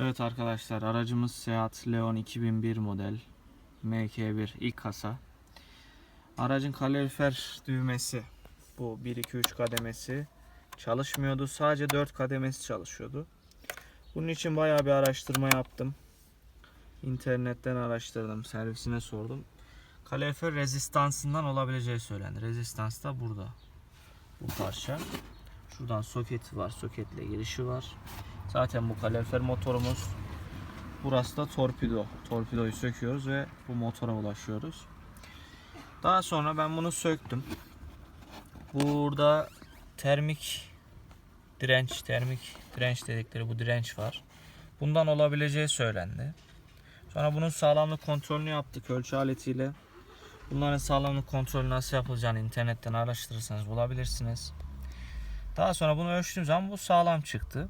Evet arkadaşlar aracımız Seat Leon 2001 model MK1 ilk kasa. Aracın kalorifer düğmesi bu 1 2 3 kademesi çalışmıyordu. Sadece 4 kademesi çalışıyordu. Bunun için bayağı bir araştırma yaptım. İnternetten araştırdım, servisine sordum. Kalorifer rezistansından olabileceği söylendi. Rezistans da burada. Bu parça. Şuradan soketi var, soketle girişi var. Zaten bu kalorifer motorumuz. Burası da torpido. Torpidoyu söküyoruz ve bu motora ulaşıyoruz. Daha sonra ben bunu söktüm. Burada termik direnç, termik direnç dedikleri bu direnç var. Bundan olabileceği söylendi. Sonra bunun sağlamlık kontrolünü yaptık ölçü aletiyle. Bunların sağlamlık kontrolü nasıl yapılacağını internetten araştırırsanız bulabilirsiniz. Daha sonra bunu ölçtüğüm zaman bu sağlam çıktı.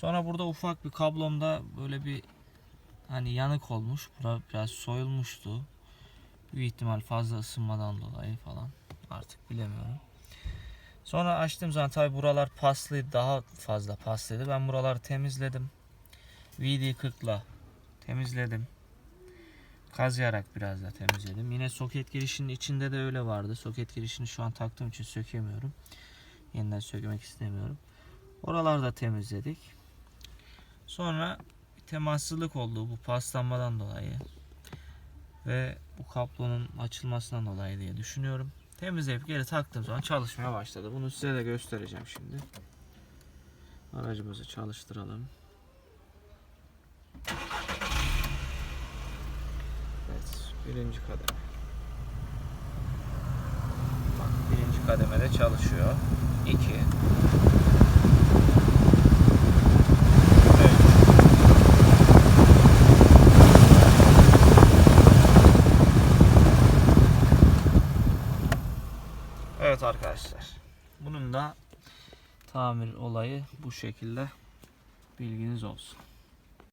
Sonra burada ufak bir kablomda böyle bir hani yanık olmuş. Bura biraz soyulmuştu. Büyük ihtimal fazla ısınmadan dolayı falan. Artık bilemiyorum. Sonra açtığım zaman tabi buralar paslıydı. Daha fazla paslıydı. Ben buraları temizledim. VD40 ile temizledim. Kazıyarak biraz da temizledim. Yine soket girişinin içinde de öyle vardı. Soket girişini şu an taktığım için sökemiyorum. Yeniden sökmek istemiyorum. Oraları da temizledik. Sonra temassızlık oldu bu paslanmadan dolayı. Ve bu kaplonun açılmasından dolayı diye düşünüyorum. Temizleyip geri taktığım zaman çalışmaya başladı. Bunu size de göstereceğim şimdi. Aracımızı çalıştıralım. Evet, birinci kademe. Bak, birinci kademede çalışıyor. 2 Evet arkadaşlar. Bunun da tamir olayı bu şekilde bilginiz olsun.